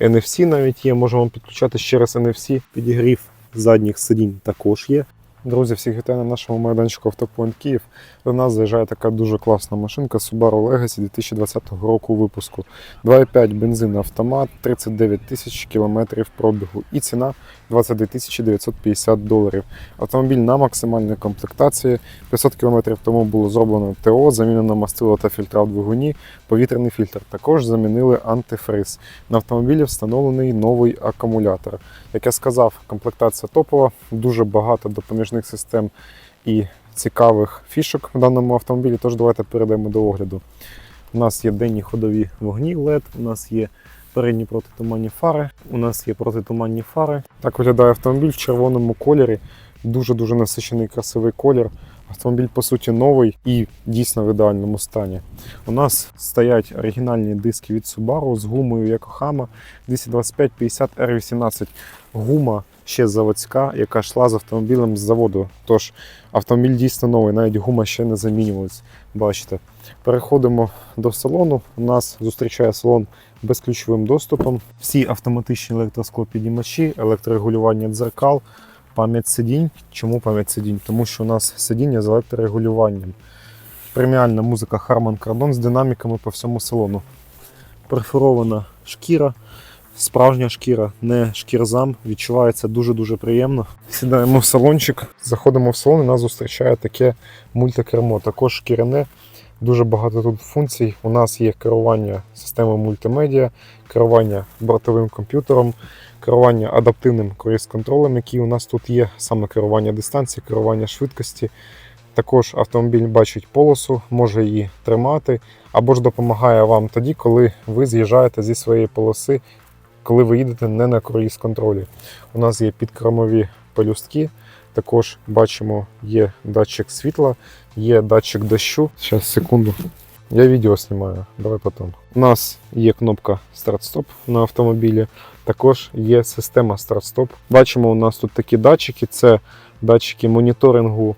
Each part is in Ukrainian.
NFC навіть є, можемо підключати ще раз NFC, підігрів задніх сидінь також є. Друзі, всіх вітаю на нашому майданчику Автопоінт Київ. До нас заїжджає така дуже класна машинка Subaru Legacy 2020 року випуску. 2,5 бензин автомат, 39 тисяч кілометрів пробігу і ціна 22 тисячі 950 доларів. Автомобіль на максимальній комплектації. 500 кілометрів тому було зроблено ТО, замінено мастило та фільтра в двигуні, повітряний фільтр. Також замінили антифриз. На автомобілі встановлений новий акумулятор. Як я сказав, комплектація топова, дуже багато допоміжних систем і цікавих фішок в даному автомобілі. Тож давайте перейдемо до огляду. У нас є денні ходові вогні LED, у нас є передні протитуманні фари, у нас є протитуманні фари. Так виглядає автомобіль в червоному кольорі. Дуже-дуже насичений красивий колір. Автомобіль, по суті, новий і дійсно в ідеальному стані. У нас стоять оригінальні диски від Subaru з гумою Yokohama 225-50 R18. Гума ще заводська, яка йшла з автомобілем з заводу. Тож автомобіль дійсно новий, навіть гума ще не замінювалась. Бачите. Переходимо до салону. У нас зустрічає салон безключовим доступом. Всі автоматичні електросклопідіймачі, електрорегулювання дзеркал, пам'ять сидінь. Чому пам'ять сидінь? Тому що у нас сидіння з електрорегулюванням. Преміальна музика Harman Kardon з динаміками по всьому салону. Перфорована шкіра, справжня шкіра, не шкірзам. Відчувається дуже-дуже приємно. Сідаємо в салончик, заходимо в салон і нас зустрічає таке мультикермо. Також шкіряне. Дуже багато тут функцій. У нас є керування системою мультимедіа, керування бортовим комп'ютером, керування адаптивним круїз-контролем, який у нас тут є, саме керування дистанції, керування швидкості. Також автомобіль бачить полосу, може її тримати, або ж допомагає вам тоді, коли ви з'їжджаєте зі своєї полоси, коли ви їдете не на круїз-контролі. У нас є підкромові пелюстки, також бачимо, є датчик світла, є датчик дощу. Зараз, секунду. Я відео знімаю, давай потім. У нас є кнопка старт-стоп на автомобілі, також є система старт-стоп. Бачимо, у нас тут такі датчики, це датчики моніторингу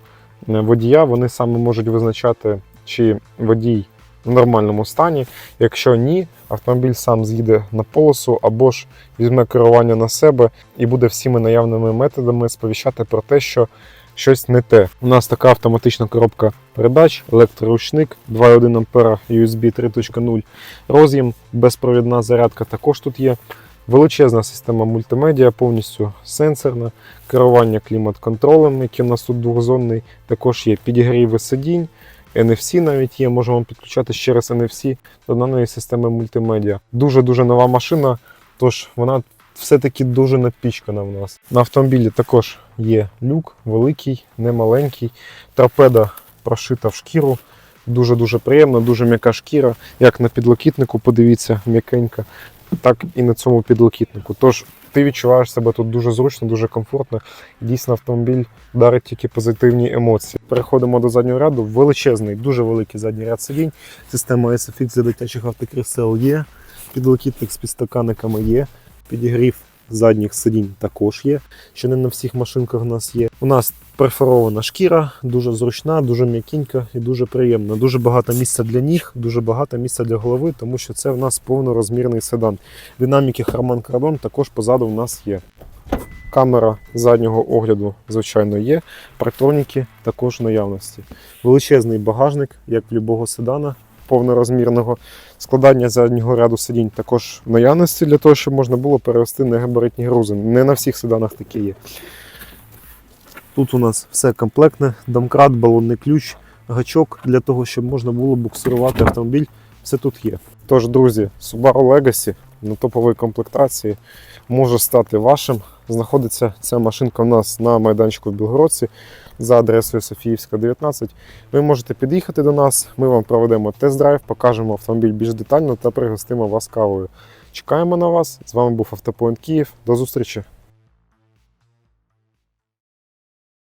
е, водія. Вони саме можуть визначати, чи водій в нормальному стані. Якщо ні, автомобіль сам з'їде на полосу або ж візьме керування на себе і буде всіми наявними методами сповіщати про те, що щось не те. У нас така автоматична коробка передач, електроручник, 2,1 А USB 3.0 роз'єм, безпровідна зарядка також тут є. Величезна система мультимедіа, повністю сенсорна, керування клімат-контролем, який у нас тут двохзонний. Також є підігріви сидінь, NFC навіть є, можемо підключати ще раз NFC до даної системи мультимедіа. Дуже-дуже нова машина, тож вона все-таки дуже напічкана в нас. На автомобілі також є люк, великий, не маленький. Торпеда прошита в шкіру. Дуже-дуже приємно, дуже м'яка шкіра. Як на підлокітнику, подивіться, м'якенька, так і на цьому підлокітнику. Тож ти відчуваєш себе тут дуже зручно, дуже комфортно. Дійсно, автомобіль дарить тільки позитивні емоції. Переходимо до заднього ряду. Величезний, дуже великий задній ряд сидінь. Система SFX для дитячих автокрісел є. Підлокітник з підстаканниками є. Підігрів задніх сидінь також є. Ще не на всіх машинках у нас є. У нас перфорована шкіра, дуже зручна, дуже м'якенька і дуже приємна. Дуже багато місця для ніг, дуже багато місця для голови, тому що це в нас повнорозмірний седан. Динаміки Harman Kardon також позаду в нас є. Камера заднього огляду, звичайно, є. Парктроніки також в наявності. Величезний багажник, як в любого седана повнорозмірного. Складання заднього ряду сидінь також в наявності для того, щоб можна було перевести негабаритні грузи. Не на всіх седанах такі є. Тут у нас все комплектне, домкрат, балонний ключ, гачок для того, щоб можна було буксирувати автомобіль. Все тут є. Тож, друзі, Subaru Legacy на топовій комплектації може стати вашим. Знаходиться ця машинка у нас на майданчику в Білгородці за адресою Софіївська, 19. Ви можете під'їхати до нас, ми вам проведемо тест-драйв, покажемо автомобіль більш детально та пригостимо вас кавою. Чекаємо на вас. З вами був Автопоінт Київ. До зустрічі!